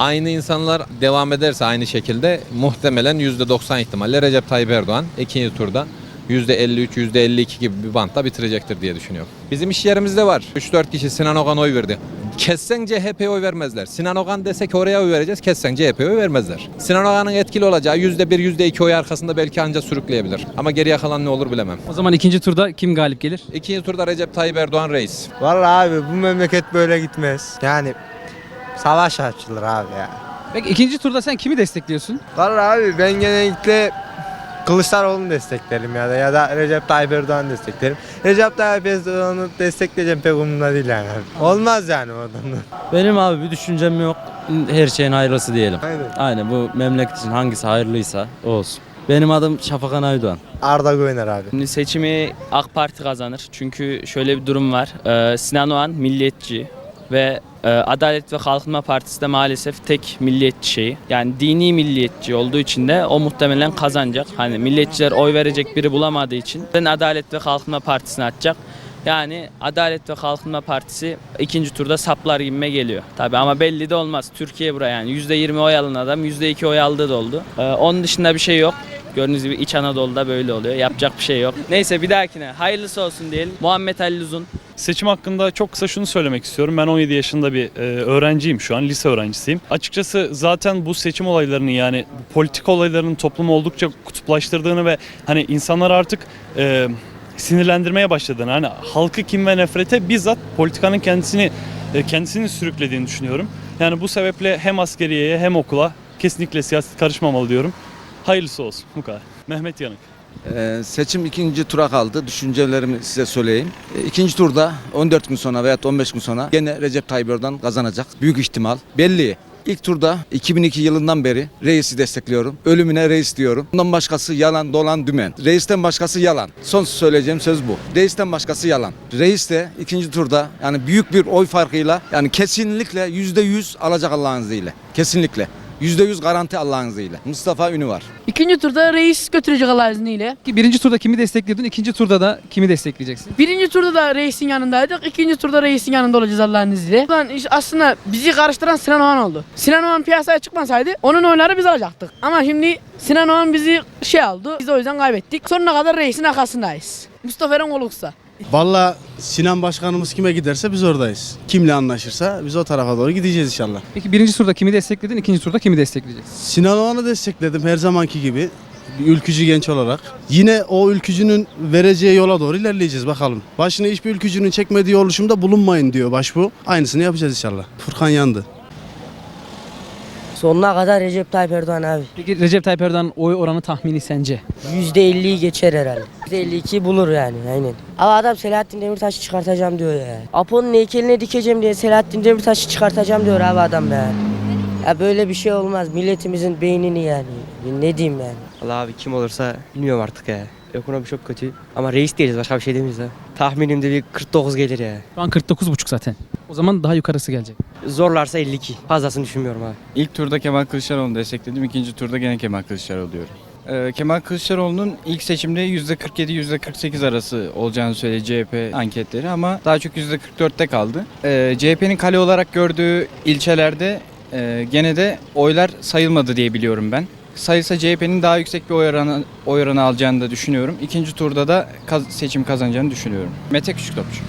Aynı insanlar devam ederse aynı şekilde muhtemelen %90 ihtimalle Recep Tayyip Erdoğan ikinci turda %53, %52 gibi bir bantta bitirecektir diye düşünüyorum. Bizim iş yerimizde var. 3-4 kişi Sinan Ogan oy verdi. Kessen CHP'ye oy vermezler. Sinan Ogan desek oraya oy vereceğiz. Kessen CHP'ye oy vermezler. Sinan Ogan'ın etkili olacağı %1, %2 oy arkasında belki anca sürükleyebilir. Ama geriye kalan ne olur bilemem. O zaman ikinci turda kim galip gelir? İkinci turda Recep Tayyip Erdoğan reis. Vallahi abi bu memleket böyle gitmez. Yani savaş açılır abi ya. Peki ikinci turda sen kimi destekliyorsun? Vallahi abi ben genellikle Kılıçdaroğlu'nu desteklerim ya da ya da Recep Tayyip Erdoğan'ı desteklerim. Recep Tayyip Erdoğan'ı destekleyeceğim pek umurumda değil yani. Olmaz yani o adamın. Benim abi bir düşüncem yok. Her şeyin hayırlısı diyelim. Aynen. Aynen bu memleket için hangisi hayırlıysa o olsun. Benim adım Şafakan Aydoğan. Arda Güvener abi. Şimdi seçimi AK Parti kazanır. Çünkü şöyle bir durum var. Ee, Sinan Oğan milliyetçi ve Adalet ve Kalkınma Partisi de maalesef tek milliyetçi şeyi. Yani dini milliyetçi olduğu için de o muhtemelen kazanacak. Hani milliyetçiler oy verecek biri bulamadığı için ben Adalet ve Kalkınma Partisi'ne atacak. Yani Adalet ve Kalkınma Partisi ikinci turda saplar gibime geliyor. Tabi ama belli de olmaz. Türkiye buraya yani %20 oy alan adam %2 oy aldığı da oldu. Ee, onun dışında bir şey yok. Gördüğünüz gibi İç Anadolu'da böyle oluyor. Yapacak bir şey yok. Neyse bir dahakine hayırlısı olsun diyelim. Muhammed Ali Uzun. Seçim hakkında çok kısa şunu söylemek istiyorum. Ben 17 yaşında bir e, öğrenciyim şu an, lise öğrencisiyim. Açıkçası zaten bu seçim olaylarını yani politik olayların toplumu oldukça kutuplaştırdığını ve hani insanlar artık e, sinirlendirmeye başladığını, hani halkı kim ve nefrete bizzat politikanın kendisini e, kendisini sürüklediğini düşünüyorum. Yani bu sebeple hem askeriyeye hem okula kesinlikle siyaset karışmamalı diyorum. Hayırlısı olsun bu kadar. Mehmet Yanık. Ee, seçim ikinci tura kaldı. Düşüncelerimi size söyleyeyim. Ee, İkinci turda 14 gün sonra veya 15 gün sonra gene Recep Tayyip Erdoğan kazanacak. Büyük ihtimal. Belli. İlk turda 2002 yılından beri reisi destekliyorum. Ölümüne reis diyorum. Bundan başkası yalan dolan dümen. Reisten başkası yalan. Son söyleyeceğim söz bu. Reisten başkası yalan. Reis de ikinci turda yani büyük bir oy farkıyla yani kesinlikle yüzde yüz alacak Allah'ın izniyle. Kesinlikle. Yüzde yüz garanti Allah'ın izniyle. Mustafa Ünü var. İkinci turda reis götürecek Allah'ın izniyle. Ki birinci turda kimi destekliyordun? ikinci turda da kimi destekleyeceksin? Birinci turda da reisin yanındaydık. ikinci turda reisin yanında olacağız Allah'ın izniyle. Ulan iş aslında bizi karıştıran Sinan Oğan oldu. Sinan Oğan piyasaya çıkmasaydı onun oyları biz alacaktık. Ama şimdi Sinan Oğan bizi şey aldı. Biz de o yüzden kaybettik. Sonuna kadar reisin arkasındayız. Mustafa Eren olursa. Valla Sinan Başkanımız kime giderse biz oradayız. Kimle anlaşırsa biz o tarafa doğru gideceğiz inşallah. Peki birinci turda kimi destekledin? ikinci turda kimi destekleyeceksin? Sinan Oğan'ı destekledim her zamanki gibi. Bir ülkücü genç olarak. Yine o ülkücünün vereceği yola doğru ilerleyeceğiz bakalım. Başına hiçbir ülkücünün çekmediği oluşumda bulunmayın diyor başbu. Aynısını yapacağız inşallah. Furkan yandı. Sonuna kadar Recep Tayyip Erdoğan abi. Peki Recep Tayyip Erdoğan'ın oy oranı tahmini sence? %50'yi geçer herhalde. %52 bulur yani aynen. Ama adam Selahattin Demirtaş'ı çıkartacağım diyor ya. Apo'nun heykeline dikeceğim diye Selahattin Demirtaş'ı çıkartacağım diyor abi adam ya. Ya böyle bir şey olmaz. Milletimizin beynini yani. Ne diyeyim yani. Allah abi kim olursa bilmiyorum artık ya. Ekonomi çok kötü. Ama reis değiliz başka bir şey demiyoruz ha. Tahminimde bir 49 gelir ya. Şu an 49,5 zaten. O zaman daha yukarısı gelecek. Zorlarsa 52. Fazlasını düşünmüyorum abi. İlk turda Kemal Kılıçdaroğlu'nu destekledim. ikinci turda gene Kemal Kılıçdaroğlu diyorum. Ee, Kemal Kılıçdaroğlu'nun ilk seçimde %47-%48 arası olacağını söyledi CHP anketleri ama daha çok %44'te kaldı. Ee, CHP'nin kale olarak gördüğü ilçelerde e, gene de oylar sayılmadı diye biliyorum ben. Sayılsa CHP'nin daha yüksek bir oy oranı, oy oranı alacağını da düşünüyorum. İkinci turda da kaz- seçim kazanacağını düşünüyorum. Mete Küçüktopçu.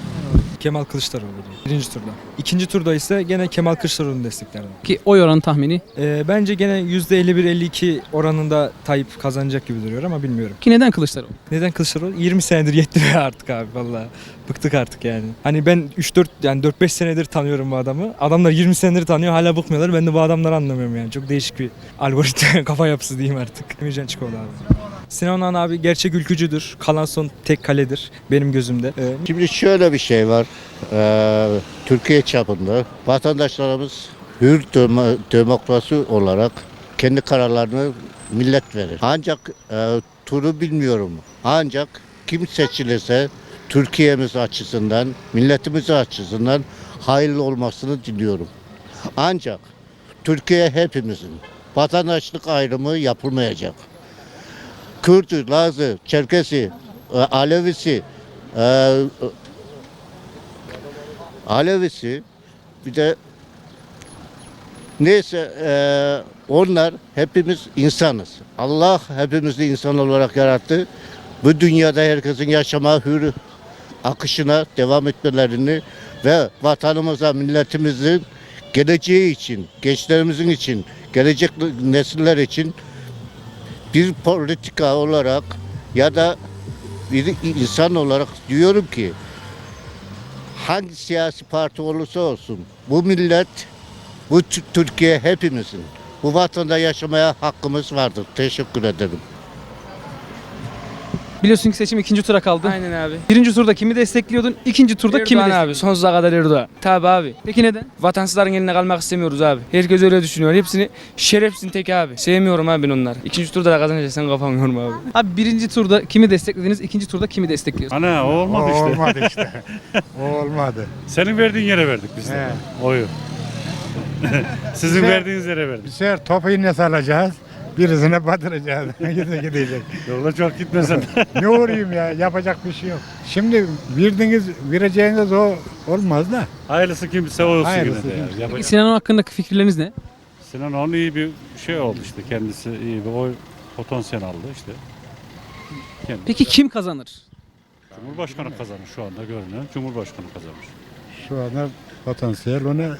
Kemal Kılıçdaroğlu diyor. Birinci turda. İkinci turda ise gene Kemal Kılıçdaroğlu'nu desteklerdim. Ki oy oranı tahmini. Ee, bence gene %51-52 oranında Tayyip kazanacak gibi duruyor ama bilmiyorum. Ki neden Kılıçdaroğlu? Neden Kılıçdaroğlu? 20 senedir yetti be artık abi vallahi. Bıktık artık yani. Hani ben 3-4 yani 4-5 senedir tanıyorum bu adamı. Adamlar 20 senedir tanıyor hala bıkmıyorlar. Ben de bu adamları anlamıyorum yani. Çok değişik bir algoritma kafa yapısı diyeyim artık. Emircan Çikoğlu abi. Sinan Oğan abi gerçek ülkücüdür. Kalan son tek kaledir benim gözümde. Ee, Şimdi şöyle bir şey var. Ee, Türkiye çapında vatandaşlarımız hür demo- demokrasi olarak kendi kararlarını millet verir. Ancak e, turu bilmiyorum. Ancak kim seçilirse Türkiye'miz açısından, milletimiz açısından hayırlı olmasını diliyorum. Ancak Türkiye hepimizin vatandaşlık ayrımı yapılmayacak. Kürtü, Lazı, Çerkesi, e, Alevisi, e, Alevisi bir de Neyse onlar hepimiz insanız. Allah hepimizi insan olarak yarattı. Bu dünyada herkesin yaşama hür akışına devam etmelerini ve vatanımıza, milletimizin geleceği için, gençlerimizin için, gelecek nesiller için bir politika olarak ya da bir insan olarak diyorum ki hangi siyasi parti olursa olsun bu millet, bu Tü- Türkiye hepimizin. Bu vatanda yaşamaya hakkımız vardır. Teşekkür ederim. Biliyorsun ki seçim ikinci tura kaldı. Aynen abi. Birinci turda kimi destekliyordun? İkinci turda kimi Erdoğan destekliyordun? abi sonsuza kadar Erdoğan. Tabi abi. Peki neden? Vatansızların eline kalmak istemiyoruz abi. Herkes öyle düşünüyor. Hepsini şerefsin tek abi. Sevmiyorum abi ben onları. İkinci turda da kazanacak sen kafam yorma abi. Abi birinci turda kimi desteklediniz? ikinci turda kimi destekliyorsun? Ana o olmadı işte. olmadı işte. o olmadı. Senin verdiğin yere verdik biz de oyu. Sizin Güzel. verdiğiniz yere verdik. Bir sefer topu yine salacağız. Birisine batıracağız. Yine gidecek. Yolda çok gitmesen. ne uğrayayım ya? Yapacak bir şey yok. Şimdi verdiğiniz, vereceğiniz o olmaz da. Hayırlısı kimse olsun Hayırlısı yine de. kimse. Yapacak- Peki Sinan Oğan hakkındaki fikirleriniz ne? Sinan onun iyi bir şey oldu işte. Kendisi iyi bir oy potansiyel aldı işte. Kendisi. Peki kim kazanır? Cumhurbaşkanı kazanır şu anda görünen. Cumhurbaşkanı kazanır. Şu anda potansiyel ona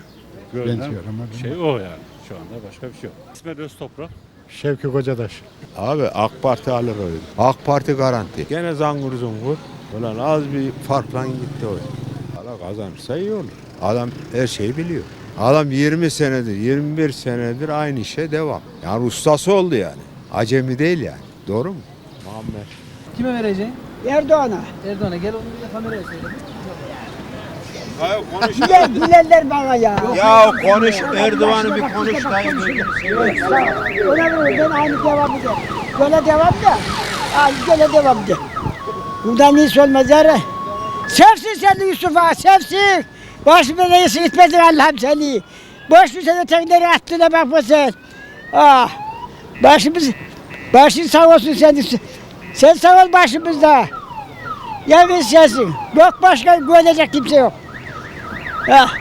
Görünen benziyor ama şey o yani. Şu anda başka bir şey yok. İsmet Öztoprak. Şevki Kocadaş. Abi AK Parti alır oyu. AK Parti garanti. Gene zangur zungur. Ulan az bir farkla gitti oy. Hala kazanırsa iyi olur. Adam her şeyi biliyor. Adam 20 senedir, 21 senedir aynı işe devam. Yani ustası oldu yani. Acemi değil yani. Doğru mu? Muammer. Kime vereceksin? Erdoğan'a. Erdoğan'a gel onu bir de kameraya söyle. Güler, gülerler bana ya. Ya konuş Erdoğan'ı bir konuş dayı. Ona göre ben aynı devam ederim. Böyle devam da. Aynı böyle devam ederim. Buradan iyisi olmaz yarı. Sevsin sen de Yusuf'a, sevsin. Başımda neyse gitmedin Allah'ım seni. Boş bir sene tekleri attığına bakma sen. Ah, başımız, başın sağ olsun sen. Sen sağ ol başımızda. Yalnız sensin. Yok başka güvenecek kimse yok. Ah,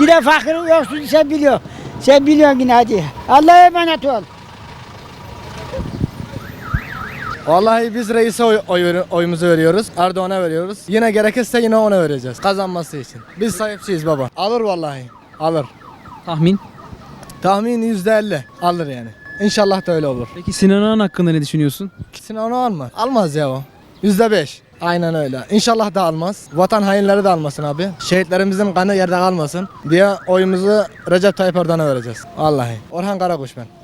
yine fakirin yoksun sen biliyorsun. Sen biliyorsun yine hadi. Allah'a emanet ol. Vallahi biz reise oy, oy- oyumuzu veriyoruz. Erdoğan'a veriyoruz. Yine gerekirse yine ona vereceğiz. Kazanması için. Biz sahipçiyiz baba. Alır vallahi. Alır. Tahmin. Tahmin %50 alır yani. İnşallah da öyle olur. Peki Sinan Oğan hakkında ne düşünüyorsun? İkisini onu alma. Almaz ya o. %5. Aynen öyle. İnşallah da almaz. Vatan hainleri de almasın abi. Şehitlerimizin kanı yerde kalmasın diye oyumuzu Recep Tayyip Erdoğan'a vereceğiz. Vallahi. Orhan Karakuş ben.